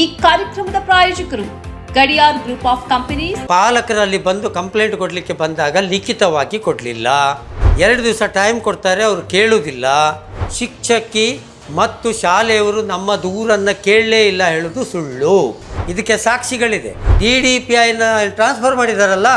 ಈ ಕಾರ್ಯಕ್ರಮದ ಪ್ರಾಯೋಜಕರು ಗಡಿಯಾರ್ ಗ್ರೂಪ್ ಆಫ್ ಕಂಪನೀಸ್ ಪಾಲಕರಲ್ಲಿ ಬಂದು ಕಂಪ್ಲೇಂಟ್ ಕೊಡಲಿಕ್ಕೆ ಬಂದಾಗ ಲಿಖಿತವಾಗಿ ಕೊಡಲಿಲ್ಲ. ಎರಡು ದಿವಸ ಟೈಮ್ ಕೊಡ್ತಾರೆ, ಅವರು ಕೇಳುವುದಿಲ್ಲ ಶಿಕ್ಷಕಿ ಮತ್ತು ಶಾಲೆಯವರು ನಮ್ಮ ದೂರನ್ನು ಕೇಳಲೇ ಇಲ್ಲ ಹೇಳೋದು ಸುಳ್ಳು. ಇದಕ್ಕೆ ಸಾಕ್ಷಿಗಳಿದೆ. ಡಿ ಡಿ ಪಿ ಐನ ಟ್ರಾನ್ಸ್ಫರ್ ಮಾಡಿದಾರಲ್ಲ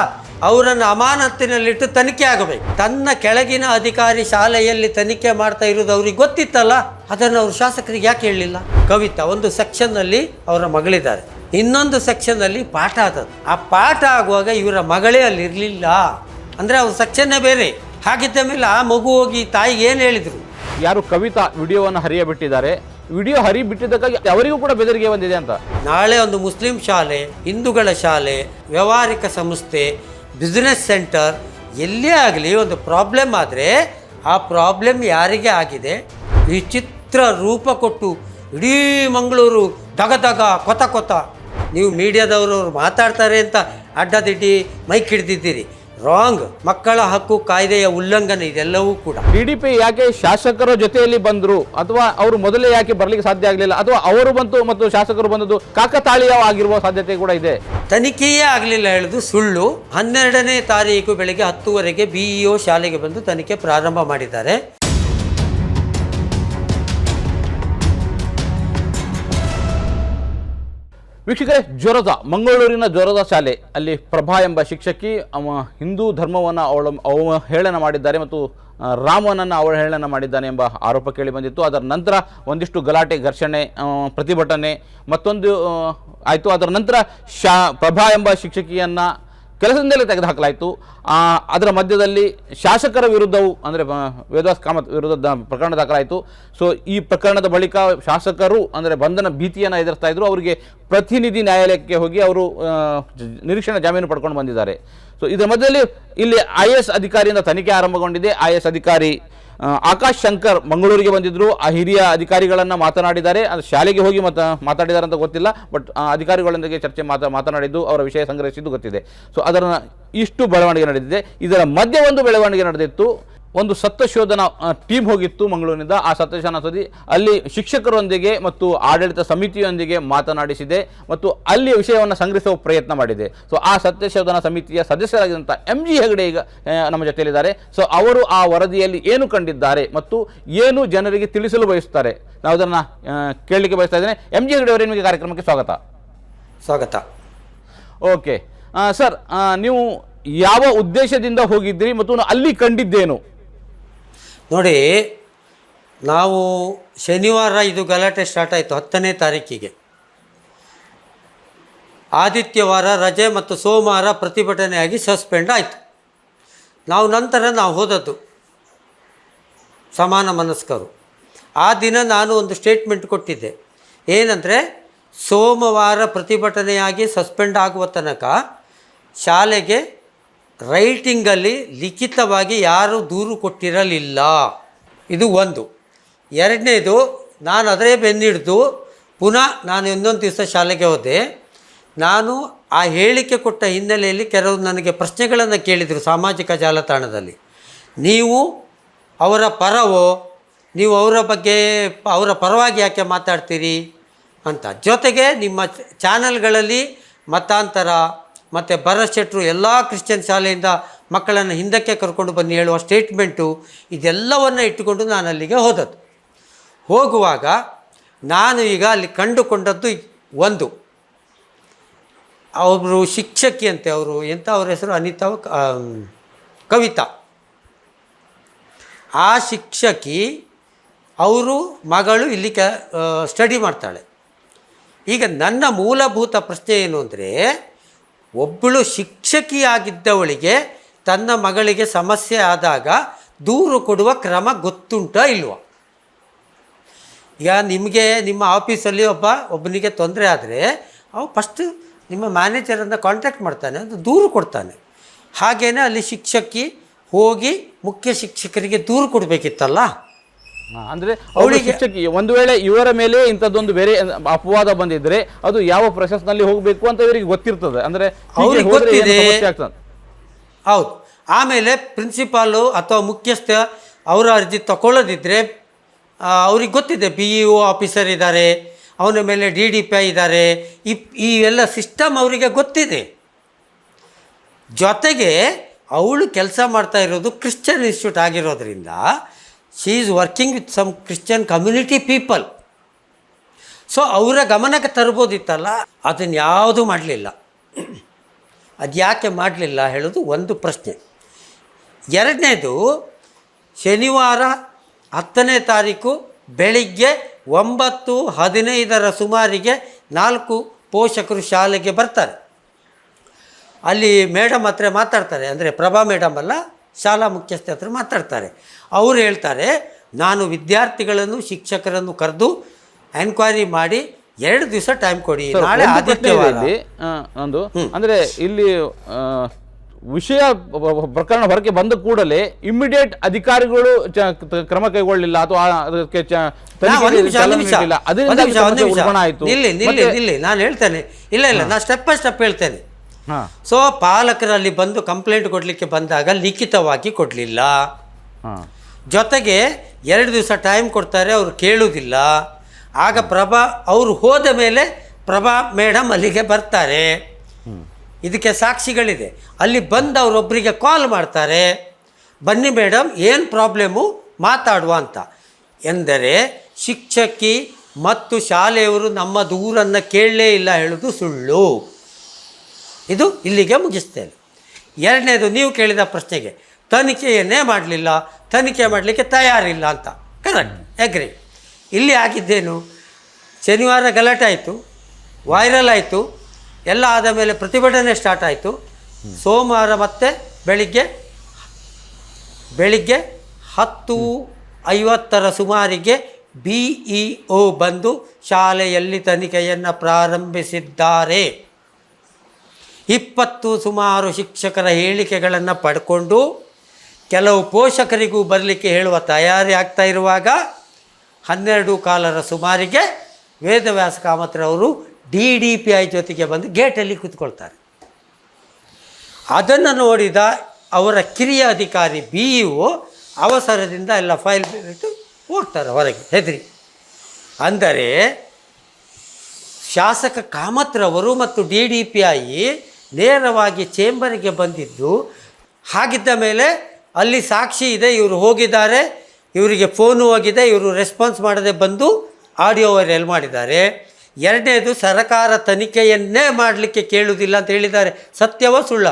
ಅವರನ್ನು ಅಮಾನತ್ತಿನಲ್ಲಿಟ್ಟು ತನಿಖೆ ಆಗಬೇಕು. ತನ್ನ ಕೆಳಗಿನ ಅಧಿಕಾರಿ ಶಾಲೆಯಲ್ಲಿ ತನಿಖೆ ಮಾಡ್ತಾ ಇರೋದು ಅವ್ರಿಗೆ ಗೊತ್ತಿತ್ತಲ್ಲ ಅದನ್ನು ಅವರು ಶಾಸಕರಿಗೆ ಯಾಕೆ ಹೇಳಲಿಲ್ಲ? ಕವಿತಾ ಒಂದು ಸೆಕ್ಷನ್ನಲ್ಲಿ ಅವರ ಮಗಳಿದ್ದಾರೆ. ಇನ್ನೊಂದು ಸೆಕ್ಷನ್ನಲ್ಲಿ ಪಾಠ ಆದದ್ದು. ಆ ಪಾಠ ಆಗುವಾಗ ಇವರ ಮಗಳೇ ಅಲ್ಲಿ ಇರಲಿಲ್ಲ ಅಂದರೆ ಅವ್ರ ಸೆಕ್ಷನ್ನೇ ಬೇರೆ. ಹಾಗಿದ್ದ ಮೇಲೆ ಆ ಮಗು ಹೋಗಿ ತಾಯಿಗೆ ಏನು ಹೇಳಿದರು? ಯಾರು ಕವಿತಾ ವಿಡಿಯೋವನ್ನು ಹರಿಯಬಿಟ್ಟಿದ್ದಾರೆ. ವಿಡಿಯೋ ಹರಿ ಬಿಟ್ಟಿದ್ದಕ್ಕಾಗಿ ಅವರಿಗೂ ಕೂಡ ಬೆದರಿಕೆ ಬಂದಿದೆ ಅಂತ. ನಾಳೆ ಒಂದು ಮುಸ್ಲಿಂ ಶಾಲೆ ಹಿಂದೂಗಳ ಶಾಲೆ ವ್ಯಾವಹಾರಿಕ ಸಂಸ್ಥೆ ಬಿಸ್ನೆಸ್ ಸೆಂಟರ್ ಎಲ್ಲೇ ಆಗಲಿ ಒಂದು ಪ್ರಾಬ್ಲಮ್ ಆದರೆ ಆ ಪ್ರಾಬ್ಲಮ್ ಯಾರಿಗೆ ಆಗಿದೆ? ವಿಚಿತ್ರ ರೂಪ ಕೊಟ್ಟು ಇಡೀ ಮಂಗಳೂರು ದಗ ದಗ ಕೊತ ಕೊತ. ನೀವು ಮೀಡಿಯಾದವರು ಮಾತಾಡ್ತಾರೆ ಅಂತ ಅಡ್ಡದಿಡ್ಡಿ ಮೈಕ್ ಹಿಡಿದಿದ್ದೀರಿ. ರಾಂಗ್ ಮಕ್ಕಳ ಹಕ್ಕು, ಕಾಯ್ದೆಯ ಉಲ್ಲಂಘನೆ, ಇದೆಲ್ಲವೂ ಕೂಡ. ಡಿ ಡಿ ಪಿ ಯಾಕೆ ಶಾಸಕರ ಜೊತೆಯಲ್ಲಿ ಬಂದರು? ಅಥವಾ ಅವರು ಮೊದಲೇ ಯಾಕೆ ಬರಲಿಕ್ಕೆ ಸಾಧ್ಯ ಆಗಲಿಲ್ಲ? ಅಥವಾ ಅವರು ಬಂತು ಮತ್ತು ಶಾಸಕರು ಬಂದದ್ದು ಕಾಕತಾಳೀಯವಾಗಿರುವ ಸಾಧ್ಯತೆ ಕೂಡ ಇದೆ. ತನಿಖೆಯೇ ಆಗಲಿಲ್ಲ ಹೇಳೋದು ಸುಳ್ಳು. ಹನ್ನೆರಡನೇ ತಾರೀಕು ಬೆಳಗ್ಗೆ ಹತ್ತುವರೆಗೆ ಬಿಇಒ ಶಾಲೆಗೆ ಬಂದು ತನಿಖೆ ಪ್ರಾರಂಭ ಮಾಡಿದ್ದಾರೆ. ವೀಕ್ಷಕರೇ, ಜ್ವರದ, ಮಂಗಳೂರಿನ ಜ್ವರದ ಶಾಲೆ, ಅಲ್ಲಿ ಪ್ರಭಾ ಎಂಬ ಶಿಕ್ಷಕಿ, ಅವ ಹಿಂದೂ ಧರ್ಮವನ್ನು ಅವಳ ಅವಹೇಳನ ಮಾಡಿದ್ದಾರೆ ಮತ್ತು ರಾಮನನ್ನು ಅವಹೇಳನ ಮಾಡಿದ್ದಾನೆ ಎಂಬ ಆರೋಪ ಕೇಳಿ ಬಂದಿತ್ತು. ಅದರ ನಂತರ ಒಂದಿಷ್ಟು ಗಲಾಟೆ, ಘರ್ಷಣೆ ಪ್ರತಿಭಟನೆ ಮತ್ತೊಂದು ಆಯಿತು. ಅದರ ನಂತರ ಶಾ, ಪ್ರಭಾ ಎಂಬ ಶಿಕ್ಷಕಿಯನ್ನು ಕೆಲಸದಿಂದಲೇ ತೆಗೆದುಹಾಕಲಾಯಿತು. ಅದರ ಮಧ್ಯದಲ್ಲಿ ಶಾಸಕರ ವಿರುದ್ಧವು, ಅಂದರೆ ವೇದವಾಸ್ ಕಾಮತ್ ವಿರುದ್ಧ ಪ್ರಕರಣ ದಾಖಲಾಯಿತು. ಸೊ ಈ ಪ್ರಕರಣದ ಬಳಿಕ ಶಾಸಕರು, ಅಂದರೆ, ಬಂಧನ ಭೀತಿಯನ್ನು ಎದುರಿಸ್ತಾ ಇದ್ರು. ಅವರಿಗೆ ಪ್ರತಿನಿಧಿ ನ್ಯಾಯಾಲಯಕ್ಕೆ ಹೋಗಿ ಅವರು ನಿರೀಕ್ಷಣಾ ಜಾಮೀನು ಪಡ್ಕೊಂಡು ಬಂದಿದ್ದಾರೆ. ಸೊ ಇದರ ಮಧ್ಯದಲ್ಲಿ ಇಲ್ಲಿ ಐ ಎಸ್ ಅಧಿಕಾರಿಯಿಂದ ತನಿಖೆ ಆರಂಭಗೊಂಡಿದೆ. ಐ ಎಸ್ ಅಧಿಕಾರಿ ಆಕಾಶ್ ಶಂಕರ್ ಮಂಗಳೂರಿಗೆ ಬಂದಿದ್ದರು ಆ ಹಿರಿಯ ಅಧಿಕಾರಿಗಳನ್ನು ಮಾತನಾಡಿದ್ದಾರೆ. ಶಾಲೆಗೆ ಹೋಗಿ ಮಾತ ಮಾತಾಡಿದ್ದಾರೆ ಅಂತ ಗೊತ್ತಿಲ್ಲ, ಬಟ್ ಅಧಿಕಾರಿಗಳೊಂದಿಗೆ ಚರ್ಚೆ ಮಾತಾ, ಮಾತನಾಡಿದ್ದು, ಅವರ ವಿಷಯ ಸಂಗ್ರಹಿಸಿದ್ದು ಗೊತ್ತಿದೆ. ಸೊ ಅದರ ಇಷ್ಟು ಬೆಳವಣಿಗೆ ನಡೆದಿದೆ. ಇದರ ಮಧ್ಯೆ ಒಂದು ಬೆಳವಣಿಗೆ ನಡೆದಿತ್ತು. ಒಂದು ಸತ್ಯಶೋಧನಾ ಟೀಮ್ ಹೋಗಿತ್ತು ಮಂಗಳೂರಿನಿಂದ ಆ ಸತ್ಯಶೋಧನಾ ಸದಿ ಅಲ್ಲಿ ಶಿಕ್ಷಕರೊಂದಿಗೆ ಮತ್ತು ಆಡಳಿತ ಸಮಿತಿಯೊಂದಿಗೆ ಮಾತನಾಡಿಸಿದೆ ಮತ್ತು ಅಲ್ಲಿ ವಿಷಯವನ್ನು ಸಂಗ್ರಹಿಸುವ ಪ್ರಯತ್ನ ಮಾಡಿದೆ. ಸೊ ಆ ಸತ್ಯಶೋಧನಾ ಸಮಿತಿಯ ಸದಸ್ಯರಾಗಿದ್ದಂಥ ಎಂ ಜಿ ಹೆಗಡೆ ಈಗ ನಮ್ಮ ಜೊತೆಯಲ್ಲಿದ್ದಾರೆ. ಸೊ ಅವರು ಆ ವರದಿಯಲ್ಲಿ ಏನು ಕಂಡಿದ್ದಾರೆ ಮತ್ತು ಏನು ಜನರಿಗೆ ತಿಳಿಸಲು ಬಯಸುತ್ತಾರೆ ನಾವು ಅದನ್ನು ಕೇಳಲಿಕ್ಕೆ ಬಯಸ್ತಾ ಇದ್ದೇನೆ. ಎಂ ಜಿ ಹೆಗಡೆ ಅವರೇ ನಿಮಗೆ ಕಾರ್ಯಕ್ರಮಕ್ಕೆ ಸ್ವಾಗತ. ಸ್ವಾಗತ. ಓಕೆ ಸರ್ ನೀವು ಯಾವ ಉದ್ದೇಶದಿಂದ ಹೋಗಿದ್ರಿ ಮತ್ತು ಅಲ್ಲಿ ಕಂಡಿದ್ದೇನು? ನೋಡಿ, ನಾವು ಶನಿವಾರ ಇದು ಗಲಾಟೆ ಸ್ಟಾರ್ಟ್ ಆಯಿತು ಹತ್ತನೇ ತಾರೀಕಿಗೆ. ಆದಿತ್ಯವಾರ ರಜೆ ಮತ್ತು ಸೋಮವಾರ ಪ್ರತಿಭಟನೆಯಾಗಿ ಸಸ್ಪೆಂಡ್ ಆಯಿತು. ನಾವು ನಂತರ ನಾವು ಹೋದದ್ದು, ಸಮಾನ ಮನಸ್ಕರು. ಆ ದಿನ ನಾನು ಒಂದು ಸ್ಟೇಟ್ಮೆಂಟ್ ಕೊಟ್ಟಿದ್ದೆ. ಏನಂದರೆ, ಸೋಮವಾರ ಪ್ರತಿಭಟನೆಯಾಗಿ ಸಸ್ಪೆಂಡ್ ಆಗುವ ತನಕ ಶಾಲೆಗೆ ರೈಟಿಂಗಲ್ಲಿ ಲಿಖಿತವಾಗಿ ಯಾರೂ ದೂರು ಕೊಟ್ಟಿರಲಿಲ್ಲ. ಇದು ಒಂದು. ಎರಡನೇದು, ನಾನು ಅದರೇ ಬೆನ್ನಿಡಿದು, ಪುನಃ ನಾನು ಇನ್ನೊಂದು ದಿವಸ ಶಾಲೆಗೆ ಹೋದೆ. ನಾನು ಆ ಹೇಳಿಕೆ ಕೊಟ್ಟ ಹಿನ್ನೆಲೆಯಲ್ಲಿ ಕೆಲವರು ನನಗೆ ಪ್ರಶ್ನೆಗಳನ್ನು ಕೇಳಿದರು ಸಾಮಾಜಿಕ ಜಾಲತಾಣದಲ್ಲಿ. ನೀವು ಅವರ ಪರವೋ, ನೀವು ಅವರ ಬಗ್ಗೆ, ಅವರ ಪರವಾಗಿ ಯಾಕೆ ಮಾತಾಡ್ತೀರಿ ಅಂತ. ಜೊತೆಗೆ ನಿಮ್ಮ ಚಾನಲ್ಗಳಲ್ಲಿ ಮತಾಂತರ ಮತ್ತು ಭರತ್ ಶೆಟ್ಟರು ಎಲ್ಲ ಕ್ರಿಶ್ಚಿಯನ್ ಶಾಲೆಯಿಂದ ಮಕ್ಕಳನ್ನು ಹಿಂದಕ್ಕೆ ಕರ್ಕೊಂಡು ಬನ್ನಿ ಹೇಳುವ ಸ್ಟೇಟ್ಮೆಂಟು ಇದೆಲ್ಲವನ್ನು ಇಟ್ಟುಕೊಂಡು ನಾನು ಅಲ್ಲಿಗೆ ಹೋದದ್ದು. ಹೋಗುವಾಗ ನಾನು ಈಗ ಅಲ್ಲಿ ಕಂಡುಕೊಂಡದ್ದು ಒಂದು. ಅವರು ಶಿಕ್ಷಕಿ ಅಂತೆ ಅವರು ಎಂಥ ಅವ್ರ ಹೆಸರು? ಅನಿತಾ ಕವಿತಾ. ಆ ಶಿಕ್ಷಕಿ ಅವರು ಮಗಳು ಇಲ್ಲಿ ಕ ಸ್ಟಡಿ ಮಾಡ್ತಾಳೆ. ಈಗ ನನ್ನ ಮೂಲಭೂತ ಪ್ರಶ್ನೆ ಏನು ಅಂದರೆ ಒಬ್ಬಳು ಶಿಕ್ಷಕಿಯಾಗಿದ್ದವಳಿಗೆ ತನ್ನ ಮಗಳಿಗೆ ಸಮಸ್ಯೆ ಆದಾಗ ದೂರು ಕೊಡುವ ಕ್ರಮ ಗೊತ್ತುಂಟ ಇಲ್ವ? ಈಗ ನಿಮಗೆ ನಿಮ್ಮ ಆಫೀಸಲ್ಲಿ ಒಬ್ಬ, ಒಬ್ಬನಿಗೆ ತೊಂದರೆ ಆದರೆ ಅವ ಫಸ್ಟ್ ನಿಮ್ಮ ಮ್ಯಾನೇಜರನ್ನು ಕಾಂಟ್ಯಾಕ್ಟ್ ಮಾಡ್ತಾನೆ, ಅದು ದೂರು ಕೊಡ್ತಾನೆ. ಹಾಗೇನೆ ಅಲ್ಲಿ ಶಿಕ್ಷಕಿ ಹೋಗಿ ಮುಖ್ಯ ಶಿಕ್ಷಕರಿಗೆ ದೂರು ಕೊಡಬೇಕಿತ್ತಲ್ಲ? ಅಂದ್ರೆ ಅವಳಿಗೆ ಒಂದು ವೇಳೆ ಇವರ ಮೇಲೆ ಇಂಥದ್ದೊಂದು ಬೇರೆ ಅಪವಾದ ಬಂದಿದ್ರೆ ಅದು ಯಾವ ಪ್ರೊಸೆಸ್ನಲ್ಲಿ ಹೋಗಬೇಕು ಅಂತ ಇವರಿಗೆ ಗೊತ್ತಿರ್ತದೆ. ಅಂದ್ರೆ. ಹೌದು. ಆಮೇಲೆ ಪ್ರಿನ್ಸಿಪಾಲು ಅಥವಾ ಮುಖ್ಯಸ್ಥ ಅವರ ಅರ್ಜಿ ತಗೊಳ್ಳೋದಿದ್ರೆ ಅವ್ರಿಗೆ ಗೊತ್ತಿದೆ ಬಿ ಇ ಒ ಆಫೀಸರ್ ಇದ್ದಾರೆ ಅವನ ಮೇಲೆ ಡಿ ಡಿ ಪಿ ಐ ಇದ್ದಾರೆ ಇಪ್ ಈ ಎಲ್ಲ ಸಿಸ್ಟಮ್ ಅವರಿಗೆ ಗೊತ್ತಿದೆ. ಜೊತೆಗೆ ಅವಳು ಕೆಲಸ ಮಾಡ್ತಾ ಇರೋದು ಕ್ರಿಶ್ಚಿಯನ್ ಇನ್ಸ್ಟಿಟ್ಯೂಟ್ ಆಗಿರೋದ್ರಿಂದ she is working with some Christian community people so ಅವರ ಗಮನಕ್ಕೆ ತರ್ಬೋದಿತ್ತಲ್ಲ, ಅದನ್ನು ಯಾವುದೂ ಮಾಡಲಿಲ್ಲ. ಅದು ಯಾಕೆ ಮಾಡಲಿಲ್ಲ ಹೇಳೋದು ಒಂದು ಪ್ರಶ್ನೆ. ಎರಡನೇದು, ಶನಿವಾರ ಹತ್ತನೇ ತಾರೀಕು ಬೆಳಿಗ್ಗೆ ಒಂಬತ್ತು ಹದಿನೈದರ ಸುಮಾರಿಗೆ ನಾಲ್ಕು ಪೋಷಕರು ಶಾಲೆಗೆ ಬರ್ತಾರೆ. ಅಲ್ಲಿ ಮೇಡಮ್ ಹತ್ರ ಮಾತಾಡ್ತಾರೆ, ಅಂದರೆ ಪ್ರಭಾ ಮೇಡಮ್ ಅಲ್ಲ ಶಾಲಾ ಮುಖ್ಯಸ್ಥೆ ಹತ್ರ ಮಾತಾಡ್ತಾರೆ. ಅವರು ಹೇಳ್ತಾರೆ ನಾನು ವಿದ್ಯಾರ್ಥಿಗಳನ್ನು ಶಿಕ್ಷಕರನ್ನು ಕರೆದು ಎನ್ಕ್ವೈರಿ ಮಾಡಿ ಎರಡು ದಿವಸ ಟೈಮ್ ಕೊಡಿ. ನಾಳೆ ಆದಿತ್ಯವಾರದಲ್ಲಿ ಆದಿತ್ಯವಾರ. ಇಲ್ಲಿ ಒಂದು ಅಂದರೆ ಇಲ್ಲಿ ವಿಷಯ ಪ್ರಕರಣ ಹೊರಗೆ ಬಂದ ಕೂಡಲೇ ಇಮಿಡಿಯೇಟ್ ಅಧಿಕಾರಿಗಳು ಕ್ರಮ ಕೈಗೊಳ್ಳಲಿಲ್ಲ ಅಥವಾ ಅದಕ್ಕೆ ಆಯ್ತು. ನಿಲ್ಲಿ ನಾನು ಹೇಳ್ತೇನೆ. ಇಲ್ಲ ಇಲ್ಲ ನಾನು ಸ್ಟೆಪ್ ಬೈ ಸ್ಟೆಪ್ ಹೇಳ್ತೇನೆ. ಸೊ ಪಾಲಕರಲ್ಲಿ ಬಂದು ಕಂಪ್ಲೇಂಟ್ ಕೊಡಲಿಕ್ಕೆ ಬಂದಾಗ ಲಿಖಿತವಾಗಿ ಕೊಡಲಿಲ್ಲ. ಜೊತೆಗೆ ಎರಡು ದಿವಸ ಟೈಮ್ ಕೊಡ್ತಾರೆ ಅವರು ಕೇಳುವುದಿಲ್ಲ ಆಗ ಪ್ರಭಾ ಅವರು ಹೋದ ಮೇಲೆ ಪ್ರಭಾ ಮೇಡಮ್ ಅಲ್ಲಿಗೆ ಬರ್ತಾರೆ. ಇದಕ್ಕೆ ಸಾಕ್ಷಿಗಳಿದೆ. ಅಲ್ಲಿ ಬಂದು ಅವರೊಬ್ಬರಿಗೆ ಕಾಲ್ ಮಾಡ್ತಾರೆ. ಬನ್ನಿ ಮೇಡಮ್ ಏನು ಪ್ರಾಬ್ಲಮ್ಮು ಮಾತಾಡುವ ಅಂತ. ಎಂದರೆ ಶಿಕ್ಷಕಿ ಮತ್ತು ಶಾಲೆಯವರು ನಮ್ಮ ದೂರನ್ನು ಕೇಳಲೇ ಇಲ್ಲ ಹೇಳೋದು ಸುಳ್ಳು. ಇದು ಇಲ್ಲಿಗೆ ಮುಗಿಸ್ತೇನೆ. ಎರಡನೇದು ನೀವು ಕೇಳಿದ ಪ್ರಶ್ನೆಗೆ, ತನಿಖೆಯನ್ನೇ ಮಾಡಲಿಲ್ಲ, ತನಿಖೆ ಮಾಡಲಿಕ್ಕೆ ತಯಾರಿಲ್ಲ ಅಂತ. ಕರೆಕ್ಟ್ ಎಗ್ರಿ ಇಲ್ಲಿ ಆಗಿದ್ದೇನು? ಶನಿವಾರ ಗಲಾಟೆ ಆಯಿತು ವೈರಲ್ ಆಯಿತು, ಎಲ್ಲ ಆದ ಮೇಲೆ ಪ್ರತಿಭಟನೆ ಸ್ಟಾರ್ಟ್ ಆಯಿತು. ಸೋಮವಾರ ಮತ್ತೆ ಬೆಳಿಗ್ಗೆ ಬೆಳಿಗ್ಗೆ ಹತ್ತು ಐವತ್ತರ ಸುಮಾರಿಗೆ ಬಿ ಇ ಒ ಬಂದು ಶಾಲೆಯಲ್ಲಿ ತನಿಖೆಯನ್ನು ಪ್ರಾರಂಭಿಸಿದ್ದಾರೆ. ಇಪ್ಪತ್ತು ಸುಮಾರು ಶಿಕ್ಷಕರ ಹೇಳಿಕೆಗಳನ್ನು ಪಡ್ಕೊಂಡು ಕೆಲವು ಪೋಷಕರಿಗೂ ಬರಲಿಕ್ಕೆ ಹೇಳುವ ತಯಾರಿ ಆಗ್ತಾ ಇರುವಾಗ ಹನ್ನೆರಡು ಕಾಲರ ಸುಮಾರಿಗೆ ವೇದವ್ಯಾಸ ಕಾಮತ್ರವರು ಡಿ ಡಿ ಪಿ ಐ ಜೊತೆಗೆ ಬಂದು ಗೇಟಲ್ಲಿ ಕೂತ್ಕೊಳ್ತಾರೆ. ಅದನ್ನು ನೋಡಿದ ಅವರ ಕಿರಿಯ ಅಧಿಕಾರಿ ಬಿ ಇ ಒ ಅವಸರದಿಂದ ಎಲ್ಲ ಫೈಲ್ ಬಿಟ್ಟು ಹೋಗ್ತಾರೆ ಹೊರಗೆ, ಹೆದರಿ. ಅಂದರೆ ಶಾಸಕ ಕಾಮತ್ರವರು ಮತ್ತು ಡಿ ಡಿ ಪಿ ಐ ನೇರವಾಗಿ ಚೇಂಬರಿಗೆ ಬಂದಿದ್ದು, ಹಾಗಿದ್ದ ಮೇಲೆ ಅಲ್ಲಿ ಸಾಕ್ಷಿ ಇದೆ, ಇವರು ಹೋಗಿದ್ದಾರೆ, ಇವರಿಗೆ ಫೋನು ಹೋಗಿದೆ, ಇವರು ರೆಸ್ಪಾನ್ಸ್ ಮಾಡದೆ ಬಂದು ಆಡಿಯೋ ವೈರಲ್ ಮಾಡಿದ್ದಾರೆ. ಎರಡನೇದು, ಸರಕಾರ ತನಿಖೆಯನ್ನೇ ಮಾಡಲಿಕ್ಕೆ ಕೇಳುವುದಿಲ್ಲ ಅಂತ ಹೇಳಿದ್ದಾರೆ. ಸತ್ಯವೋ ಸುಳ್ಳ?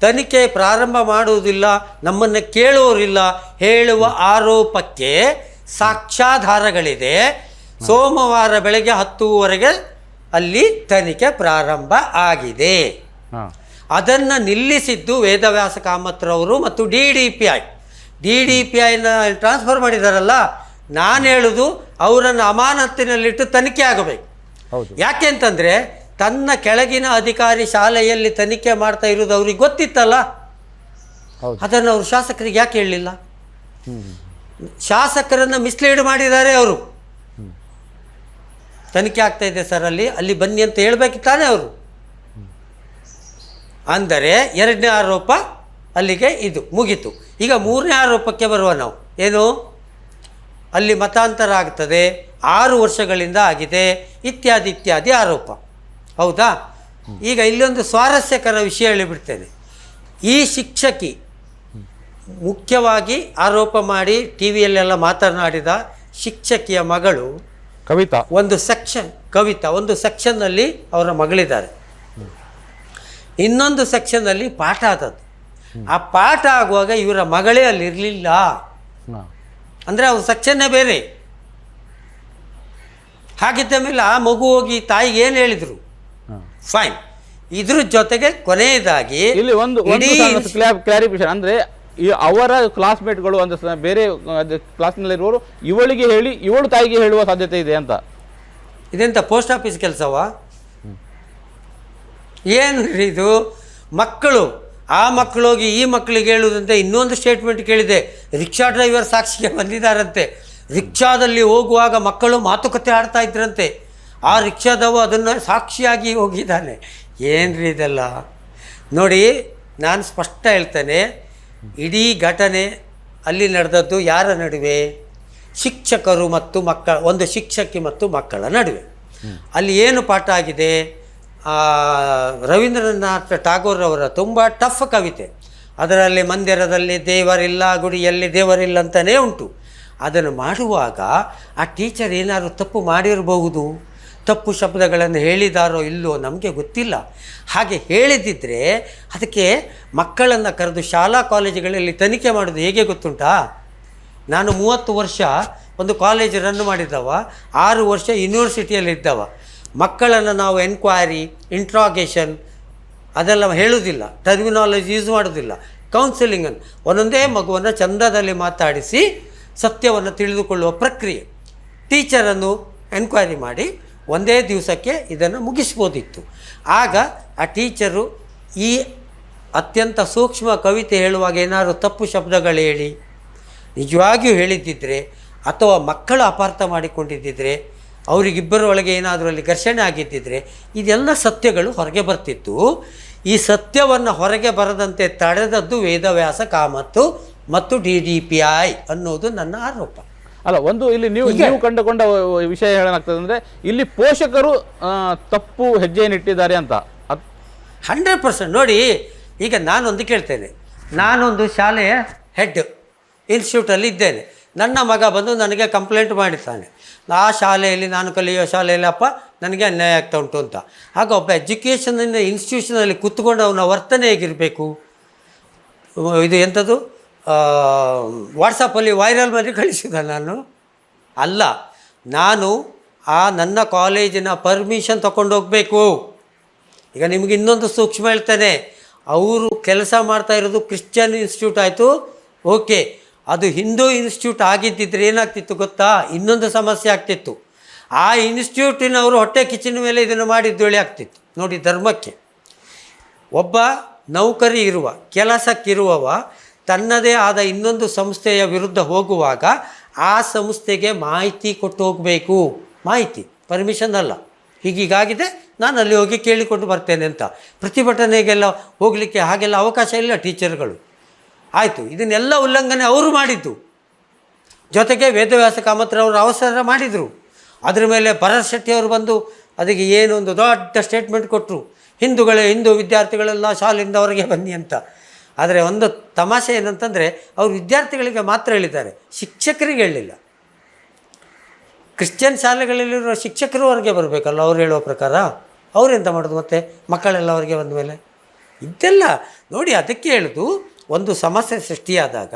ತನಿಖೆ ಪ್ರಾರಂಭ ಮಾಡುವುದಿಲ್ಲ, ನಮ್ಮನ್ನು ಕೇಳುವವರಿಲ್ಲ ಹೇಳುವ ಆರೋಪಕ್ಕೆ ಸಾಕ್ಷ್ಯಾಧಾರಗಳಿದೆ. ಸೋಮವಾರ ಬೆಳಗ್ಗೆ ಹತ್ತುವರೆಗೆ ಅಲ್ಲಿ ತನಿಖೆ ಪ್ರಾರಂಭ ಆಗಿದೆ. ಅದನ್ನು ನಿಲ್ಲಿಸಿದ್ದು ವೇದವ್ಯಾಸ ಕಾಮತ್ರವರು ಮತ್ತು D D P I. D D P ಐನ ಟ್ರಾನ್ಸ್ಫರ್ ಮಾಡಿದಾರಲ್ಲ ನಾನು ಹೇಳುದು ಅವರನ್ನು ಅಮಾನತ್ತಿನಲ್ಲಿಟ್ಟು ತನಿಖೆ ಆಗಬೇಕು. ಯಾಕೆ ಅಂತಂದರೆ ತನ್ನ ಕೆಳಗಿನ ಅಧಿಕಾರಿ ಶಾಲೆಯಲ್ಲಿ ತನಿಖೆ ಮಾಡ್ತಾ ಇರೋದು ಅವ್ರಿಗೆ ಗೊತ್ತಿತ್ತಲ್ಲ? ಅದನ್ನು ಅವರು ಶಾಸಕರಿಗೆ ಯಾಕೆ ಹೇಳಲಿಲ್ಲ? ಶಾಸಕರನ್ನು ಮಿಸ್ಲೀಡ್ ಮಾಡಿದ್ದಾರೆ ಅವರು. ತನಿಖೆ ಆಗ್ತಾ ಇದೆ ಸರ್ ಅಲ್ಲಿ ಅಲ್ಲಿ ಬನ್ನಿ ಅಂತ ಹೇಳಬೇಕಿತ್ತಾನೆ ಅವರು. ಅಂದರೆ ಎರಡನೇ ಆರೋಪ ಅಲ್ಲಿಗೆ ಇದು ಮುಗಿತು. ಈಗ ಮೂರನೇ ಆರೋಪಕ್ಕೆ ಬರುವ ನಾವು. ಏನು? ಅಲ್ಲಿ ಮತಾಂತರ ಆಗ್ತದೆ ಆರು ವರ್ಷಗಳಿಂದ ಆಗಿದೆ ಇತ್ಯಾದಿ ಇತ್ಯಾದಿ ಆರೋಪ. ಹೌದಾ? ಈಗ ಇಲ್ಲೊಂದು ಸ್ವಾರಸ್ಯಕರ ವಿಷಯ ಹೇಳಿಬಿಡ್ತೇನೆ. ಈ ಶಿಕ್ಷಕಿ ಮುಖ್ಯವಾಗಿ ಆರೋಪ ಮಾಡಿ ಟಿ ವಿಯಲ್ಲೆಲ್ಲ ಮಾತನಾಡಿದ ಶಿಕ್ಷಕಿಯ ಮಗಳು ಕವಿತಾ. ಒಂದು ಸೆಕ್ಷನ್ ಕವಿತಾ ಒಂದು ಸೆಕ್ಷನ್ನಲ್ಲಿ ಅವರ ಮಗಳಿದ್ದಾರೆ. ಇನ್ನೊಂದು ಸೆಕ್ಷನ್ನಲ್ಲಿ ಪಾಠ ಆದದ್ದು. ಆ ಪಾಠ ಆಗುವಾಗ ಇವರ ಮಗಳೇ ಅಲ್ಲಿ ಇರಲಿಲ್ಲ ಅಂದರೆ ಅವ್ರ ಸೆಕ್ಷನ್ನೇ ಬೇರೆ. ಹಾಗಿದ್ದ ಮೇಲೆ ಆ ಮಗು ಹೋಗಿ ತಾಯಿಗೆ ಏನು ಹೇಳಿದರು? ಫೈನ್ ಇದ್ರ ಜೊತೆಗೆ ಕೊನೆಯದಾಗಿ ಇಲ್ಲಿ ಒಂದು ಕ್ಲಾರಿಫಿಕೇಶನ್ ಅಂದ್ರೆ ಈ ಅವರ ಕ್ಲಾಸ್ಮೇಟ್ಗಳು ಅಂದ್ರೆ ಬೇರೆ ಕ್ಲಾಸ್ನಲ್ಲಿರುವವರು ಇವಳಿಗೆ ಹೇಳಿ ಇವಳು ತಾಯಿಗೆ ಹೇಳುವ ಸಾಧ್ಯತೆ ಇದೆ ಅಂತ. ಇದೆಂತ ಪೋಸ್ಟ್ ಆಫೀಸ್ ಕೆಲಸವಾ? ಏನು ಇದು? ಮಕ್ಕಳು ಆ ಮಕ್ಕಳು ಹೋಗಿ ಈ ಮಕ್ಕಳಿಗೆ ಹೇಳುವುದಂತೆ ಇನ್ನೊಂದು ಸ್ಟೇಟ್ಮೆಂಟ್ ಕೇಳಿದೆ. Rickshaw driver ಸಾಕ್ಷಿಗೆ ಬಂದಿದ್ದಾರಂತೆ. ರಿಕ್ಷಾದಲ್ಲಿ ಹೋಗುವಾಗ ಮಕ್ಕಳು ಮಾತುಕತೆ ಆಡ್ತಾ ಇದ್ರಂತೆ. ಆ ರಿಕ್ಷಾದವ ಅದನ್ನು ಸಾಕ್ಷಿಯಾಗಿ ಹೋಗಿದ್ದಾನೆ. ಏನ್ರಿ ಇದೆಲ್ಲ? ನೋಡಿ ನಾನು ಸ್ಪಷ್ಟ ಹೇಳ್ತೇನೆ. ಇಡೀ ಘಟನೆ ಅಲ್ಲಿ ನಡೆದದ್ದು ಯಾರ ನಡುವೆ? ಶಿಕ್ಷಕರು ಮತ್ತು ಮಕ್ಕಳ ಒಂದು ಶಿಕ್ಷಕಿ ಮತ್ತು ಮಕ್ಕಳ ನಡುವೆ. ಅಲ್ಲಿ ಏನು ಪಾಠ ಆಗಿದೆ? ರವೀಂದ್ರನಾಥ್ ಅವರ ತುಂಬ ಟಫ್ ಕವಿತೆ. ಅದರಲ್ಲಿ ಮಂದಿರದಲ್ಲಿ ದೇವರಿಲ್ಲ, ಗುಡಿಯಲ್ಲಿ ದೇವರಿಲ್ಲ ಅಂತಲೇ ಉಂಟು. ಅದನ್ನು ಮಾಡುವಾಗ ಆ ಟೀಚರ್ ಏನಾದರೂ ತಪ್ಪು ಮಾಡಿರಬಹುದು? ತಪ್ಪು ಶಬ್ದಗಳನ್ನು ಹೇಳಿದಾರೋ ಇಲ್ಲೋ ನಮಗೆ ಗೊತ್ತಿಲ್ಲ. ಹಾಗೆ ಹೇಳಿದಿದ್ದರೆ ಅದಕ್ಕೆ ಮಕ್ಕಳನ್ನು ಕರೆದು ಶಾಲಾ ಕಾಲೇಜುಗಳಲ್ಲಿ ತನಿಖೆ ಮಾಡೋದು ಹೇಗೆ ಗೊತ್ತುಂಟಾ? ನಾನು ಮೂವತ್ತು ವರ್ಷ ಒಂದು ಕಾಲೇಜ್ ರನ್ ಮಾಡಿದ್ದವ, ಆರು ವರ್ಷ ಯೂನಿವರ್ಸಿಟಿಯಲ್ಲಿ ಇದ್ದವ. ಮಕ್ಕಳನ್ನು ನಾವು ಎನ್ಕ್ವೈರಿ ಇಂಟ್ರಾಗೇಷನ್ ಅದೆಲ್ಲ ಹೇಳುವುದಿಲ್ಲ ಟರ್ಮಿನಾಲಜಿ ಯೂಸ್ ಮಾಡೋದಿಲ್ಲ. ಕೌನ್ಸಿಲಿಂಗನ್ನು ಒಂದೊಂದೇ ಮಗುವನ್ನು ಚಂದದಲ್ಲಿ ಮಾತಾಡಿಸಿ ಸತ್ಯವನ್ನು ತಿಳಿದುಕೊಳ್ಳುವ ಪ್ರಕ್ರಿಯೆ. ಟೀಚರನ್ನು ಎನ್ಕ್ವೈರಿ ಮಾಡಿ ಒಂದೇ ದಿವಸಕ್ಕೆ ಇದನ್ನು ಮುಗಿಸ್ಬೋದಿತ್ತು. ಆಗ ಆ ಟೀಚರು ಈ ಅತ್ಯಂತ ಸೂಕ್ಷ್ಮ ಕವಿತೆ ಹೇಳುವಾಗ ಏನಾದರೂ ತಪ್ಪು ಶಬ್ದಗಳು ಹೇಳಿ, ನಿಜವಾಗಿಯೂ ಹೇಳಿದ್ದಿದ್ರೆ ಅಥವಾ ಮಕ್ಕಳು ಅಪಾರ್ಥ ಮಾಡಿಕೊಂಡಿದ್ದಿದ್ರೆ ಅವರಿಗಿಬ್ಬರೊಳಗೆ ಏನಾದರೂ ಅಲ್ಲಿ ಘರ್ಷಣೆ ಆಗಿದ್ದಿದ್ರೆ ಇದೆಲ್ಲ ಸತ್ಯಗಳು ಹೊರಗೆ ಬರ್ತಿತ್ತು. ಈ ಸತ್ಯವನ್ನು ಹೊರಗೆ ಬರದಂತೆ ತಡೆದದ್ದು ವೇದವ್ಯಾಸ ಕಾಮತ್ತು ಮತ್ತು ಡಿ ಡಿ ಪಿ ಐ ಅನ್ನೋದು ನನ್ನ ಆರೋಪ. ಅಲ್ಲ ಒಂದು ಇಲ್ಲಿ ನೀವು ನೀವು ಕಂಡುಕೊಂಡ ವಿಷಯ ಹೇಳಲಾಗ್ತದೆ ಅಂದರೆ ಇಲ್ಲಿ ಪೋಷಕರು ತಪ್ಪು ಹೆಜ್ಜೆಯನ್ನು ಇಟ್ಟಿದ್ದಾರೆ ಅಂತ. Hundred percent. ನೋಡಿ ಈಗ ನಾನೊಂದು ಕೇಳ್ತೇನೆ. ನಾನೊಂದು ಶಾಲೆಯ ಹೆಡ್ ಇನ್ಸ್ಟಿಟ್ಯೂಟಲ್ಲಿ ಇದ್ದೇನೆ. ನನ್ನ ಮಗ ಬಂದು ನನಗೆ ಕಂಪ್ಲೇಂಟ್ ಮಾಡಿದ್ದಾನೆ ಆ ಶಾಲೆಯಲ್ಲಿ, ನಾನು ಕಲಿಯೋ ಶಾಲೆಯಲ್ಲಿ ಅಪ್ಪ ನನಗೆ ಅನ್ಯಾಯ ಆಗ್ತಾ ಉಂಟು ಅಂತ. ಆಗ ಒಬ್ಬ ಎಜುಕೇಷನಿಂದ ಇನ್ಸ್ಟಿಟ್ಯೂಷನಲ್ಲಿ ಕೂತ್ಕೊಂಡು ಅವನ ವರ್ತನೆ ಹೇಗಿರಬೇಕು? ಇದು ಎಂಥದ್ದು ವಾಟ್ಸಪ್ಪಲ್ಲಿ ವೈರಲ್ ಮಾಡಿ ಕಳಿಸಿದ ನಾನು. ಅಲ್ಲ, ನಾನು ಆ ನನ್ನ ಕಾಲೇಜಿನ ಪರ್ಮಿಷನ್ ತಗೊಂಡು ಹೋಗಬೇಕು. ಈಗ ನಿಮಗೆ ಇನ್ನೊಂದು ಸೂಕ್ಷ್ಮ ಹೇಳ್ತೇನೆ. ಅವರು ಕೆಲಸ ಮಾಡ್ತಾ ಇರೋದು ಕ್ರಿಶ್ಚಿಯನ್ ಇನ್ಸ್ಟಿಟ್ಯೂಟ್ ಆಯಿತು. ಓಕೆ ಅದು ಹಿಂದೂ ಇನ್ಸ್ಟಿಟ್ಯೂಟ್ ಆಗಿದ್ದಿದ್ರೆ ಏನಾಗ್ತಿತ್ತು ಗೊತ್ತಾ? ಇನ್ನೊಂದು ಸಮಸ್ಯೆ ಆಗ್ತಿತ್ತು. ಆ ಇನ್ಸ್ಟಿಟ್ಯೂಟಿನವರು ಹೊಟ್ಟೆ ಕಿಚನ್ ಮೇಲೆ ಇದನ್ನು ಮಾಡಿದ್ದೊಳೆ ಆಗ್ತಿತ್ತು. ನೋಡಿ ಧರ್ಮಕ್ಕೆ. ಒಬ್ಬ ನೌಕರಿ ಇರುವ, ಕೆಲಸಕ್ಕಿರುವವ ತನ್ನದೇ ಆದ ಇನ್ನೊಂದು ಸಂಸ್ಥೆಯ ವಿರುದ್ಧ ಹೋಗುವಾಗ ಆ ಸಂಸ್ಥೆಗೆ ಮಾಹಿತಿ ಕೊಟ್ಟು ಹೋಗಬೇಕು. ಮಾಹಿತಿ ಪರ್ಮಿಷನ್ ಅಲ್ಲ. ಹೀಗೀಗಾಗಿದೆ ನಾನು ಅಲ್ಲಿ ಹೋಗಿ ಕೇಳಿಕೊಂಡು ಬರ್ತೇನೆ ಅಂತ. ಪ್ರತಿಭಟನೆಗೆಲ್ಲ ಹೋಗಲಿಕ್ಕೆ ಹಾಗೆಲ್ಲ ಅವಕಾಶ ಇಲ್ಲ ಟೀಚರ್ಗಳು. ಆಯಿತು. ಇದನ್ನೆಲ್ಲ ಉಲ್ಲಂಘನೆ ಅವರು ಮಾಡಿದ್ದು. ಜೊತೆಗೆ ವೇದವ್ಯಾಸ ಕಾಮತ್ರವರು ಅವಸರ ಮಾಡಿದರು. ಅದರ ಮೇಲೆ ಭರತ್ ಶೆಟ್ಟಿಯವರು ಬಂದು ಅದಕ್ಕೆ ಏನೊಂದು ದೊಡ್ಡ ಸ್ಟೇಟ್ಮೆಂಟ್ ಕೊಟ್ಟರು ಹಿಂದೂಗಳೇ, ಹಿಂದೂ ವಿದ್ಯಾರ್ಥಿಗಳೆಲ್ಲ ಶಾಲೆಯಿಂದ ಅವರಿಗೆ ಬನ್ನಿ ಅಂತ. ಆದರೆ ಒಂದು ತಮಾಷೆ ಏನಂತಂದರೆ ಅವರು ವಿದ್ಯಾರ್ಥಿಗಳಿಗೆ ಮಾತ್ರ ಹೇಳಿದ್ದಾರೆ. ಶಿಕ್ಷಕರಿಗೆ ಹೇಳಲಿಲ್ಲ ಕ್ರಿಶ್ಚಿಯನ್ ಶಾಲೆಗಳಲ್ಲಿರುವ ಶಿಕ್ಷಕರು ಅವರಿಗೆ ಬರಬೇಕಲ್ಲ ಅವ್ರು ಹೇಳುವ ಪ್ರಕಾರ? ಅವರೆಂತ ಮಾಡೋದು ಮತ್ತೆ ಮಕ್ಕಳೆಲ್ಲ ಅವರಿಗೆ ಬಂದ ಮೇಲೆ? ಇದೆಲ್ಲ ನೋಡಿ ಅದಕ್ಕೆ ಹೇಳೋದು ಒಂದು ಸಮಸ್ಯೆ ಸೃಷ್ಟಿಯಾದಾಗ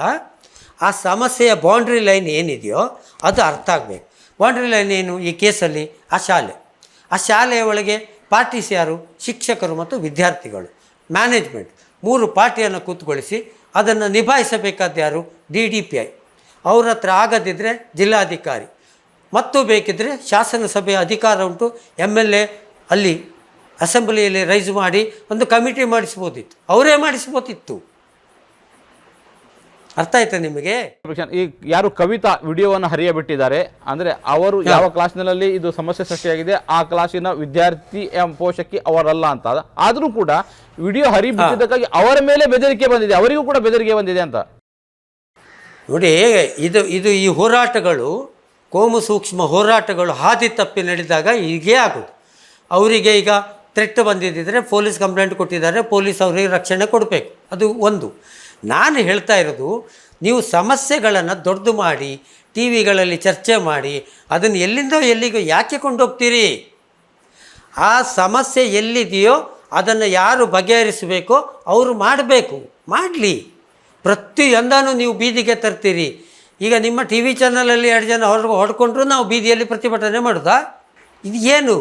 ಆ ಸಮಸ್ಯೆಯ ಬೌಂಡ್ರಿ ಲೈನ್ ಏನಿದೆಯೋ ಅದು ಅರ್ಥ ಆಗಬೇಕು. ಬೌಂಡ್ರಿ ಲೈನ್ ಏನು ಈ ಕೇಸಲ್ಲಿ ಆ ಶಾಲೆ. ಆ ಶಾಲೆಯ ಒಳಗೆ ಪಾರ್ಟೀಸ್ ಯಾರು? ಶಿಕ್ಷಕರು ಮತ್ತು ವಿದ್ಯಾರ್ಥಿಗಳು. ಮ್ಯಾನೇಜ್ಮೆಂಟ್ ಮೂರು ಪಾರ್ಟಿಯನ್ನು ಕೂತ್ಕೊಳಿಸಿ ಅದನ್ನು ನಿಭಾಯಿಸಬೇಕಾದ ಯಾರು? ಡಿ ಡಿ ಪಿ ಐ ಅವ್ರ ಹತ್ರ ಆಗದಿದ್ದರೆ ಜಿಲ್ಲಾಧಿಕಾರಿ. ಮತ್ತು ಬೇಕಿದ್ದರೆ ಶಾಸನಸಭೆಯ ಅಧಿಕಾರ ಉಂಟು. ಎಂ ಎಲ್ ಎ ಅಲ್ಲಿ ಅಸೆಂಬ್ಲಿಯಲ್ಲಿ ರೈಸ್ ಮಾಡಿ ಒಂದು ಕಮಿಟಿ ಮಾಡಿಸ್ಬೋದಿತ್ತು. ಅವರೇ ಮಾಡಿಸ್ಬೋದಿತ್ತು. ಅರ್ಥ ಆಯ್ತಾ ನಿಮಗೆ? ಈ ಯಾರು ಕವಿತಾ ವಿಡಿಯೋವನ್ನು ಹರಿಯಬಿಟ್ಟಿದ್ದಾರೆ ಅಂದ್ರೆ ಅವರು ಯಾವ ಕ್ಲಾಸ್ನಲ್ಲಿ ಇದು ಸಮಸ್ಯೆ ಸೃಷ್ಟಿಯಾಗಿದೆ ಆ ಕ್ಲಾಸಿನ ವಿದ್ಯಾರ್ಥಿ ಪೋಷಕಿ ಅವರಲ್ಲ ಅಂತ. ಆದರೂ ಕೂಡ ವಿಡಿಯೋ ಹರಿಬಿಟ್ಟಿದ್ದಕ್ಕಾಗಿ ಅವರ ಮೇಲೆ ಬೆದರಿಕೆ ಬಂದಿದೆ ಅವರಿಗೂ ಕೂಡ ಬೆದರಿಕೆ ಬಂದಿದೆ ಅಂತ. ನೋಡಿ ಇದು ಇದು ಈ ಹೋರಾಟಗಳು ಕೋಮು ಸೂಕ್ಷ್ಮ ಹೋರಾಟಗಳು ಹಾದಿ ತಪ್ಪಿ ನಡೆದಾಗ ಹೀಗೇ ಆಗೋದು. ಅವರಿಗೆ ಈಗ ಥ್ರೆಟ್ ಬಂದಿದ್ದರೆ ಪೊಲೀಸ್ ಕಂಪ್ಲೇಂಟ್ ಕೊಟ್ಟಿದ್ದಾರೆ ಪೊಲೀಸ್ ಅವರಿಗೆ ರಕ್ಷಣೆ ಕೊಡಬೇಕು. ಅದು ಒಂದು. ನಾನು ಹೇಳ್ತಾ ಇರೋದು, ನೀವು ಸಮಸ್ಯೆಗಳನ್ನು ದೊಡ್ಡದು ಮಾಡಿ, ಟಿ ವಿಗಳಲ್ಲಿ ಚರ್ಚೆ ಮಾಡಿ, ಅದನ್ನು ಎಲ್ಲಿಂದೋ ಎಲ್ಲಿಗೋ ಯಾಕೆ ಕೊಂಡೋಗ್ತೀರಿ? ಆ ಸಮಸ್ಯೆ ಎಲ್ಲಿದೆಯೋ ಅದನ್ನು ಯಾರು ಬಗೆಹರಿಸಬೇಕೋ ಅವರು ಮಾಡಬೇಕು. ಮಾಡಲಿ. ಪ್ರತಿಯೊಂದನ್ನು ನೀವು ಬೀದಿಗೆ ತರ್ತೀರಿ. ಈಗ ನಿಮ್ಮ ಟಿ ವಿ ಚಾನಲಲ್ಲಿ ಎರಡು ಜನ ಹೊರ ಹೊಡ್ಕೊಂಡ್ರು ನಾವು ಬೀದಿಯಲ್ಲಿ ಪ್ರತಿಭಟನೆ ಮಾಡೋದಾ? ಇದು ಏನು?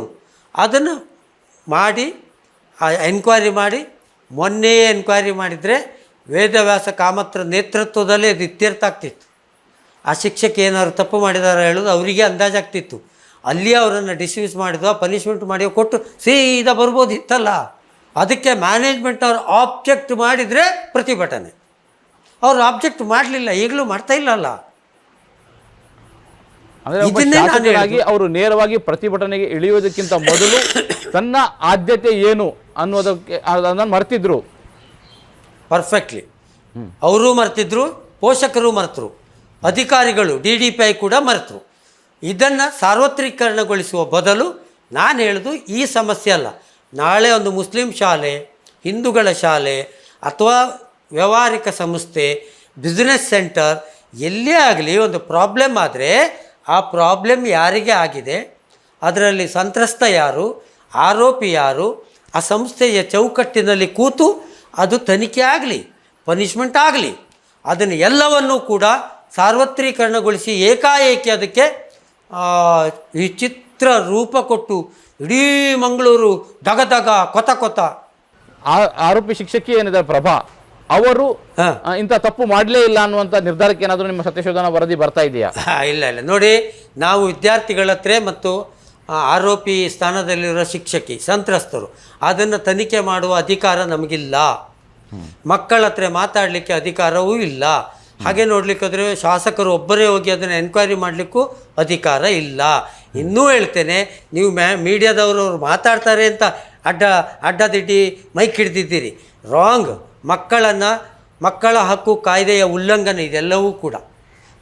ಅದನ್ನು ಮಾಡಿ ಎನ್ಕ್ವೈರಿ ಮಾಡಿ, ಮೊನ್ನೆಯೇ ಎನ್ಕ್ವೈರಿ ಮಾಡಿದರೆ ವೇದವ್ಯಾಸ ಕಾಮತ್ರ ನೇತೃತ್ವದಲ್ಲೇ ಅದು ಇತ್ಯರ್ಥ ಆಗ್ತಿತ್ತು ಆ ಶಿಕ್ಷಕ ಏನಾದ್ರು ತಪ್ಪು ಮಾಡಿದಾರ ಹೇಳೋದು ಅವರಿಗೆ ಅಂದಾಜಾಗ್ತಿತ್ತು. ಅಲ್ಲಿ ಅವರನ್ನು ಡಿಸ್ಮಿಸ್ ಮಾಡಿದೋ ಪನಿಷ್ಮೆಂಟ್ ಮಾಡಿ ಕೊಟ್ಟು ಸೀದಾ ಬರ್ಬೋದಿತ್ತಲ್ಲ ಅದಕ್ಕೆ ಮ್ಯಾನೇಜ್ಮೆಂಟ್ ಅವ್ರು ಆಬ್ಜೆಕ್ಟ್ ಮಾಡಿದರೆ ಪ್ರತಿಭಟನೆ. ಅವರು ಆಬ್ಜೆಕ್ಟ್ ಮಾಡಲಿಲ್ಲ ಈಗಲೂ ಮಾಡ್ತಾ ಇಲ್ಲಲ್ಲ. ಅವರು ನೇರವಾಗಿ ಪ್ರತಿಭಟನೆಗೆ ಇಳಿಯೋದಕ್ಕಿಂತ ಮೊದಲು ತನ್ನ ಆದ್ಯತೆ ಏನು ಅನ್ನೋದಕ್ಕೆ ಅದನ್ನು ಮರ್ತಿದ್ರು. ಪರ್ಫೆಕ್ಟ್ಲಿ ಅವರೂ ಮರೆತಿದ್ರು, ಪೋಷಕರು ಮರೆತರು. ಅಧಿಕಾರಿಗಳು ಡಿ ಡಿ ಪಿ ಐ ಕೂಡ ಮರೆತರು. ಇದನ್ನು ಸಾರ್ವತ್ರಿಕರಣಗೊಳಿಸುವ ಬದಲು ನಾನು ಹೇಳೋದು ಈ ಸಮಸ್ಯೆ ಅಲ್ಲ. ನಾಳೆ ಒಂದು ಮುಸ್ಲಿಂ ಶಾಲೆ, ಹಿಂದೂಗಳ ಶಾಲೆ ಅಥವಾ ವ್ಯಾವಹಾರಿಕ ಸಂಸ್ಥೆ ಬಿಸ್ನೆಸ್ ಸೆಂಟರ್ ಎಲ್ಲೇ ಆಗಲಿ ಒಂದು ಪ್ರಾಬ್ಲಮ್ ಆದರೆ ಆ ಪ್ರಾಬ್ಲಮ್ ಯಾರಿಗೆ ಆಗಿದೆ? ಅದರಲ್ಲಿ ಸಂತ್ರಸ್ತ ಯಾರು? ಆರೋಪಿ ಯಾರು? ಆ ಸಂಸ್ಥೆಯ ಚೌಕಟ್ಟಿನಲ್ಲಿ ಕೂತು ಅದು ತನಿಖೆ ಆಗಲಿ ಪನಿಷ್ಮೆಂಟ್ ಆಗಲಿ ಅದನ್ನು ಎಲ್ಲವನ್ನೂ ಕೂಡ ಸಾರ್ವತ್ರೀಕರಣಗೊಳಿಸಿ ಏಕಾಏಕಿ ಅದಕ್ಕೆ ವಿಚಿತ್ರ ರೂಪ ಕೊಟ್ಟು ಇಡೀ ಮಂಗಳೂರು ದಗ ದಗ ಕೊತ ಕೊತ. ಆ- ಆರೋಪಿ ಶಿಕ್ಷಕಿ ಏನಿದೆ ಪ್ರಭಾ ಅವರು. ಇಂಥ ತಪ್ಪು ಮಾಡಲೇ ಇಲ್ಲ ಅನ್ನುವಂಥ ನಿರ್ಧಾರಕ್ಕೆ ಏನಾದರೂ ನಿಮ್ಮ ಸತ್ಯಶೋಧನಾ ವರದಿ ಬರ್ತಾ ಇದೆಯಾ? ಇಲ್ಲ ಇಲ್ಲ. ನೋಡಿ ನಾವು ವಿದ್ಯಾರ್ಥಿಗಳ ಹತ್ರ ಮತ್ತು ಆರೋಪಿ ಸ್ಥಾನದಲ್ಲಿರೋ ಶಿಕ್ಷಕಿ, ಸಂತ್ರಸ್ತರು, ಅದನ್ನು ತನಿಖೆ ಮಾಡುವ ಅಧಿಕಾರ ನಮಗಿಲ್ಲ. ಮಕ್ಕಳ ಹತ್ರ ಮಾತಾಡಲಿಕ್ಕೆ ಅಧಿಕಾರವೂ ಇಲ್ಲ. ಹಾಗೆ ನೋಡ್ಲಿಕ್ಕೆ ಹೋದರೆ ಶಾಸಕರು ಒಬ್ಬರೇ ಹೋಗಿ ಅದನ್ನು ಎನ್ಕ್ವೈರಿ ಮಾಡಲಿಕ್ಕೂ ಅಧಿಕಾರ ಇಲ್ಲ. ಇನ್ನೂ ಹೇಳ್ತೇನೆ, ನೀವು ಮ್ಯಾ ಮೀಡಿಯಾದವರು ಅವ್ರು ಮಾತಾಡ್ತಾರೆ ಅಂತ ಅಡ್ಡ, ಅಡ್ಡದಿಡ್ಡಿ ಮೈಕ್ ಹಿಡ್ದಿದ್ದೀರಿ. ರಾಂಗ್ ಮಕ್ಕಳನ್ನು, ಮಕ್ಕಳ ಹಕ್ಕು, ಕಾಯ್ದೆಯ ಉಲ್ಲಂಘನೆ ಇದೆಲ್ಲವೂ ಕೂಡ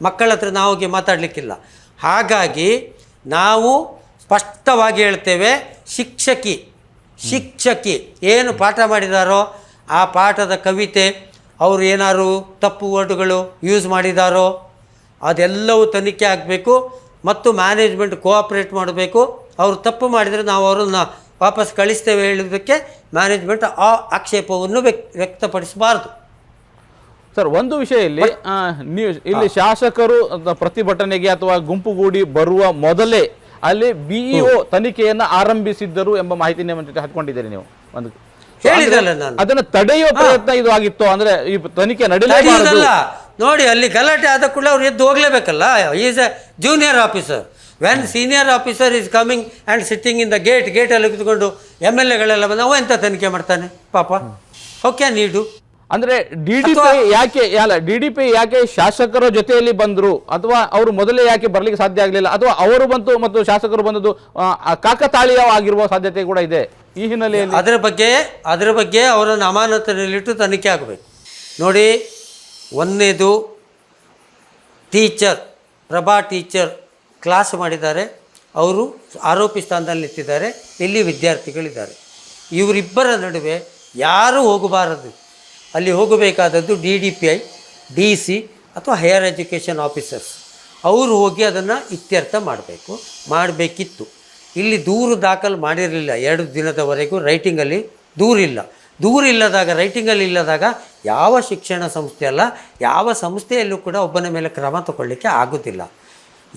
ಮಕ್ಕಳ ಹತ್ರ ನಾವು ಹೋಗಿ ಮಾತಾಡಲಿಕ್ಕಿಲ್ಲ. ಹಾಗಾಗಿ ನಾವು ಸ್ಪಷ್ಟವಾಗಿ ಹೇಳ್ತೇವೆ ಶಿಕ್ಷಕಿ ಶಿಕ್ಷಕಿ ಏನು ಪಾಠ ಮಾಡಿದಾರೋ ಆ ಪಾಠದ ಕವಿತೆ ಅವರು ಏನಾದ್ರು ತಪ್ಪು ವರ್ಡ್ಗಳು ಯೂಸ್ ಮಾಡಿದಾರೋ ಅದೆಲ್ಲವೂ ತನಿಖೆ ಆಗಬೇಕು ಮತ್ತು ಮ್ಯಾನೇಜ್ಮೆಂಟ್ ಕೋಆಪ್ರೇಟ್ ಮಾಡಬೇಕು. ಅವರು ತಪ್ಪು ಮಾಡಿದರೆ ನಾವು ಅವರನ್ನು ವಾಪಸ್ ಕಳಿಸ್ತೇವೆ ಹೇಳೋದಕ್ಕೆ ಮ್ಯಾನೇಜ್ಮೆಂಟ್ ಆ ಆಕ್ಷೇಪವನ್ನು ವ್ಯಕ್ ವ್ಯಕ್ತಪಡಿಸಬಾರ್ದು. ಸರ್ ಒಂದು ವಿಷಯ ಇಲ್ಲಿ ನೀವು ಇಲ್ಲಿ ಶಾಸಕರು ಪ್ರತಿಭಟನೆಗೆ ಅಥವಾ ಗುಂಪುಗೂಡಿ ಬರುವ ಮೊದಲೇ ಅಲ್ಲಿ ಬಿಇಒ ತನಿಖೆಯನ್ನ ಆರಂಭಿಸಿದ್ದರು ಎಂಬ ಮಾಹಿತಿ ನಿಮ್ಮ ಜೊತೆ ಹಾಕೊಂಡಿದ್ದೀರಿ ನೀವು. ಒಂದು ಅದನ್ನ ತಡೆಯುವ ಪ್ರಯತ್ನ ಇದು ಆಗಿತ್ತು. ಅಂದ್ರೆ ಈ ತನಿಖೆ ನಡೆಯಲ್ಲ ನೋಡಿ ಅಲ್ಲಿ ಗಲಾಟೆ ಆದ ಕೂಡ ಅವ್ರು ಎದ್ದು ಹೋಗ್ಲೇಬೇಕಲ್ಲ. Is a junior officer when senior officer is coming and sitting in the gate ಗೇಟಲ್ಲಿ ಕುತ್ಕೊಂಡು ಎಂ ಎಲ್ ಎಗಳೆಲ್ಲ ಬಂದು ಅವ ಎಂತ ತನಿಖೆ ಮಾಡ್ತಾನೆ? ಪಾಪ. ಓಕೆ ನೀಡು. ಅಂದ್ರೆ ಡಿಡಿಪಿ ಯಾಕೆ ಅಲ್ಲ ಡಿಡಿಪಿ ಯಾಕೆ ಶಾಸಕರ ಜೊತೆಯಲ್ಲಿ ಬಂದ್ರು? ಅಥವಾ ಅವರು ಮೊದಲೇ ಯಾಕೆ ಬರ್ಲಿಕ್ಕೆ ಸಾಧ್ಯ ಆಗಲಿಲ್ಲ? ಅಥವಾ ಅವರು ಬಂತು ಮತ್ತು ಶಾಸಕರು ಬಂದದ್ದು ಕಾಕತಾಳೀಯವಾಗಿರುವ ಸಾಧ್ಯತೆ ಕೂಡ ಇದೆ ಈ ಹಿನ್ನೆಲೆಯಲ್ಲಿ? ಅದರ ಬಗ್ಗೆ ಅದರ ಬಗ್ಗೆ ಅವರನ್ನು ಅಮಾನತಿನಲ್ಲಿಟ್ಟು ತನಿಖೆ ಆಗಬೇಕು. ನೋಡಿ ಒಂದನೇದು ಟೀಚರ್ ಪ್ರಭಾ ಟೀಚರ್ ಕ್ಲಾಸ್ ಮಾಡಿದ್ದಾರೆ. ಅವರು ಆರೋಪಿ ಸ್ಥಾನದಲ್ಲಿ ನಿಂತಿದ್ದಾರೆ. ಇಲ್ಲಿ ವಿದ್ಯಾರ್ಥಿಗಳಿದ್ದಾರೆ. ಇವರಿಬ್ಬರ ನಡುವೆ ಯಾರೂ ಹೋಗಬಾರದು. ಅಲ್ಲಿ ಹೋಗಬೇಕಾದದ್ದು D D P I, D C ಅಥವಾ ಹೈಯರ್ ಎಜುಕೇಷನ್ ಆಫೀಸರ್ಸ್. ಅವರು ಹೋಗಿ ಅದನ್ನು ಇತ್ಯರ್ಥ ಮಾಡಬೇಕು. ಮಾಡಬೇಕಿತ್ತು. ಇಲ್ಲಿ ದೂರು ದಾಖಲು ಮಾಡಿರಲಿಲ್ಲ. ಎರಡು ದಿನದವರೆಗೂ ರೈಟಿಂಗಲ್ಲಿ ದೂರಿಲ್ಲ. ದೂರಿಲ್ಲದಾಗ, ರೈಟಿಂಗಲ್ಲಿ ಇಲ್ಲದಾಗ ಯಾವ ಶಿಕ್ಷಣ ಸಂಸ್ಥೆ ಅಲ್ಲ, ಯಾವ ಸಂಸ್ಥೆಯಲ್ಲೂ ಕೂಡ ಒಬ್ಬನ ಮೇಲೆ ಕ್ರಮ ತಗೊಳ್ಳಿಕ್ಕೆ ಆಗೋದಿಲ್ಲ.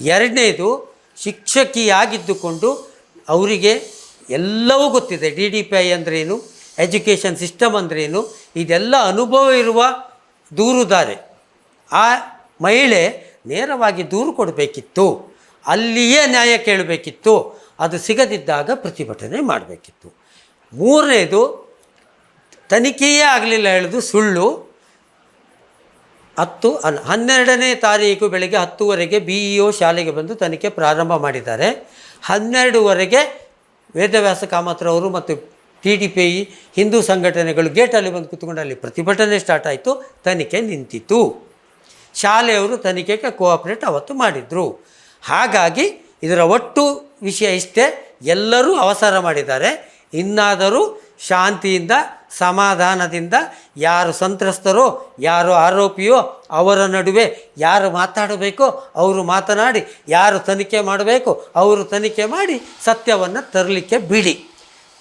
ಎರಡನೇದು, ಶಿಕ್ಷಕಿಯಾಗಿದ್ದುಕೊಂಡು ಅವರಿಗೆ ಎಲ್ಲವೂ ಗೊತ್ತಿದೆ. ಡಿ ಡಿ ಪಿ ಐ ಅಂದ್ರೇನು ಎಜುಕೇಷನ್ ಸಿಸ್ಟಮ್ ಅಂದ್ರೇನು? ಇದೆಲ್ಲ ಅನುಭವ ಇರುವ ದೂರುದಾರೆ. ಆ ಮಹಿಳೆ ನೇರವಾಗಿ ದೂರು ಕೊಡಬೇಕಿತ್ತು. ಅಲ್ಲಿಯೇ ನ್ಯಾಯ ಕೇಳಬೇಕಿತ್ತು. ಅದು ಸಿಗದಿದ್ದಾಗ ಪ್ರತಿಭಟನೆ ಮಾಡಬೇಕಿತ್ತು. ಮೂರನೇದು, ತನಿಖೆಯೇ ಆಗಲಿಲ್ಲ ಹೇಳೋದು ಸುಳ್ಳು. ಹತ್ತು ಅನ್ ಹನ್ನೆರಡನೇ ತಾರೀಕು ಬೆಳಗ್ಗೆ ಹತ್ತುವರೆಗೆ ಬಿ ಇ ಒ ಶಾಲೆಗೆ ಬಂದು ತನಿಖೆ ಪ್ರಾರಂಭ ಮಾಡಿದ್ದಾರೆ. ಹನ್ನೆರಡುವರೆಗೆ ವೇದವ್ಯಾಸ ಕಾಮತ್ರವರು ಮತ್ತು ಟಿ ಡಿ ಪಿ ಹಿಂದೂ ಸಂಘಟನೆಗಳು ಗೇಟಲ್ಲಿ ಬಂದು ಕೂತ್ಕೊಂಡು ಅಲ್ಲಿ ಪ್ರತಿಭಟನೆ ಸ್ಟಾರ್ಟ್ ಆಯಿತು, ತನಿಖೆ ನಿಂತಿತು ಶಾಲೆಯವರು ತನಿಖೆಗೆ ಕೋಆಪ್ರೇಟ್ ಅವತ್ತು ಮಾಡಿದರು. ಹಾಗಾಗಿ ಇದರ ಒಟ್ಟು ವಿಷಯ ಇಷ್ಟೇ, ಎಲ್ಲರೂ ಅವಸರ ಮಾಡಿದ್ದಾರೆ. ಇನ್ನಾದರೂ ಶಾಂತಿಯಿಂದ, ಸಮಾಧಾನದಿಂದ ಯಾರು ಸಂತ್ರಸ್ತರೋ, ಯಾರು ಆರೋಪಿಯೋ, ಅವರ ನಡುವೆ ಯಾರು ಮಾತಾಡಬೇಕೋ, ಅವರು ಮಾತನಾಡಿ, ಯಾರು ತನಿಖೆ ಮಾಡಬೇಕು, ಅವರು ತನಿಖೆ ಮಾಡಿ ಸತ್ಯವನ್ನು ತರಲಿಕ್ಕೆ ಬಿಡಿ.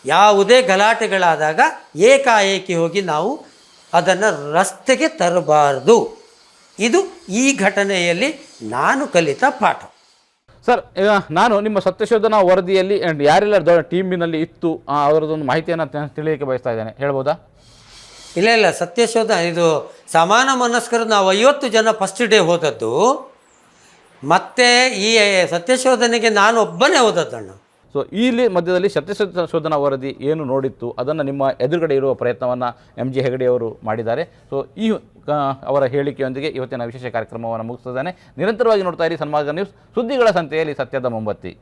ಯಾವುದೇ ಗಲಾಟೆಗಳಾದಾಗ ಏಕಾಏಕಿ ಹೋಗಿ ನಾವು ಅದನ್ನು ರಸ್ತೆಗೆ ತರಬಾರದು. ಇದು ಈ ಘಟನೆಯಲ್ಲಿ ನಾನು ಕಲಿತ ಪಾಠ. ಸರ್ ನಾನು ನಿಮ್ಮ ಸತ್ಯಶೋಧನಾ ವರದಿಯಲ್ಲಿ ಆ್ಯಂಡ್ ಯಾರೆಲ್ಲ ದೊಡ್ಡ ಟೀಮಿನಲ್ಲಿ ಇತ್ತು ಅವರದೊಂದು ಮಾಹಿತಿಯನ್ನು ತಿಳಿಯಕ್ಕೆ ಬಯಸ್ತಾ ಇದ್ದೇನೆ. ಹೇಳ್ಬೋದಾ? ಇಲ್ಲ ಇಲ್ಲ. ಸತ್ಯಶೋಧ ಇದು ಸಮಾನ ಮನಸ್ಕರು ನಾವು ಐವತ್ತು ಜನ ಫಸ್ಟ್ ಡೇ ಹೋದದ್ದು. ಮತ್ತೆ ಈ ಸತ್ಯಶೋಧನೆಗೆ ನಾನು ಒಬ್ಬನೇ ಹೋದದ್ದಣ್ಣ. ಸೊ ಇಲ್ಲಿ ಮಧ್ಯದಲ್ಲಿ ಸತ್ಯಶೋಧನಾ ವರದಿ ಏನು ನೋಡಿತ್ತು ಅದನ್ನು ನಿಮ್ಮ ಎದುರುಗಡೆ ಇರುವ ಪ್ರಯತ್ನವನ್ನು ಎಂ ಜಿ ಹೆಗಡೆ ಅವರು ಮಾಡಿದ್ದಾರೆ ಸೊ ಈ ಅವರ ಹೇಳಿಕೆಯೊಂದಿಗೆ ಇವತ್ತಿನ ವಿಶೇಷ ಕಾರ್ಯಕ್ರಮವನ್ನು ಮುಗಿಸ್ತಿದ್ದಾನೆ ನಿರಂತರವಾಗಿ ನೋಡ್ತಾ ಇರಿ ಸನ್ಮಾರ್ಗ ನ್ಯೂಸ್ ಸುದ್ದಿಗಳ ಸಂತೆಯಲ್ಲಿ ಸತ್ಯದ ಮೊಂಬತ್ತಿ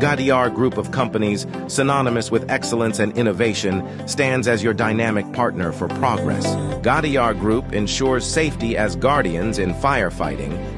Gadiar Group of Companies, synonymous with excellence and innovation, stands as your dynamic partner for progress. Gadiar Group ensures safety as guardians in firefighting